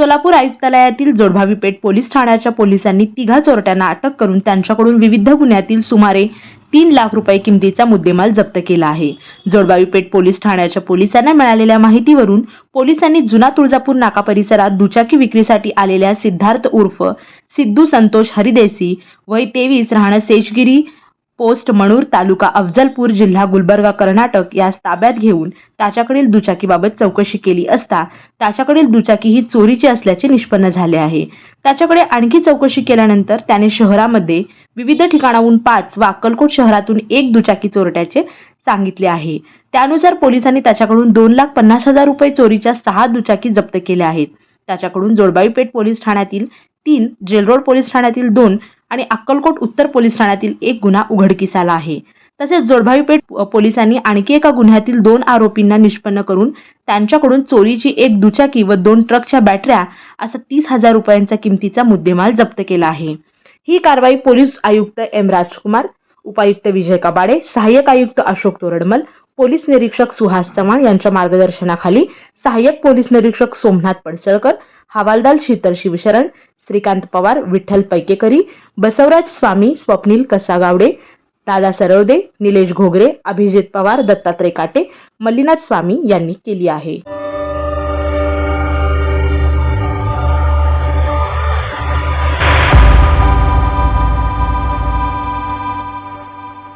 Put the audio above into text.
सोलापूर आयुक्तालयातील जोडभावी पेठ police ठाण्याच्या पोलिसांनी तिघा चोरट्यांना अटक करून त्यांच्याकडून विविध गुन्ह्यातील सुमारे तीन लाख रुपये किमतीचा मुद्देमाल जप्त केला आहे. जोडबावी पेठ पोलीस ठाण्याच्या पोलिसांना मिळालेल्या माहितीवरून पोलिसांनी जुना तुळजापूर नाका परिसरात दुचाकी विक्रीसाठी आलेल्या सिद्धार्थ उर्फ सिद्धू संतोष हरिदेसी वय तेवीस राहणं शेषगिरी पोस्ट मणूर तालुका अफजलपूर जिल्हा गुलबर्गा कर्नाटक यास ताब्यात घेऊन त्याच्याकडील दुचाकीबाबत चौकशी केली असता त्याच्याकडील दुचाकी ही चोरीची असल्याचे निष्पन्न झाले आहे. त्याच्याकडे आणखी चौकशी केल्यानंतर त्याने शहरामध्ये विविध ठिकाणाहून पाच व अक्कलकोट शहरातून एक दुचाकी चोरट्याचे सांगितले आहे. त्यानुसार पोलिसांनी त्याच्याकडून दोन लाख पन्नास हजार रुपये चोरीच्या सहा दुचाकी जप्त केल्या आहेत. त्याच्याकडून जोडबाईपेठ पोलीस ठाण्यातील तीन जेलरोड पोलीस ठाण्यातील दोन आणि अक्कलकोट उत्तर पोलीस ठाण्यातील एक गुन्हा उघडकीस आला आहे. तसेच जोडभावीपेठ पोलिसांनी आणखी एका गुन्ह्यातील दोन आरोपींना निष्पन्न करून त्यांच्याकडून चोरीची एक दुचाकी व दोन ट्रकच्या बॅटऱ्या असा तीस हजार रुपयांचा किमतीचा मुद्देमाल जप्त केला आहे. ही कारवाई पोलीस आयुक्त एम राजकुमार उपायुक्त विजय कबाडे सहाय्यक आयुक्त अशोक तोरडमल पोलीस निरीक्षक सुहास चव्हाण यांच्या मार्गदर्शनाखाली सहाय्यक पोलीस निरीक्षक सोमनाथ पडसळकर हवालदार शीतल शिवशरण श्रीकांत पवार विठ्ठल पैकेकरी बसवराज स्वामी स्वप्नील कसागावडे दादा सरवदे निलेश घोगरे अभिजित पवार दत्तात्रय काटे मल्लीनाथ स्वामी यांनी केली आहे.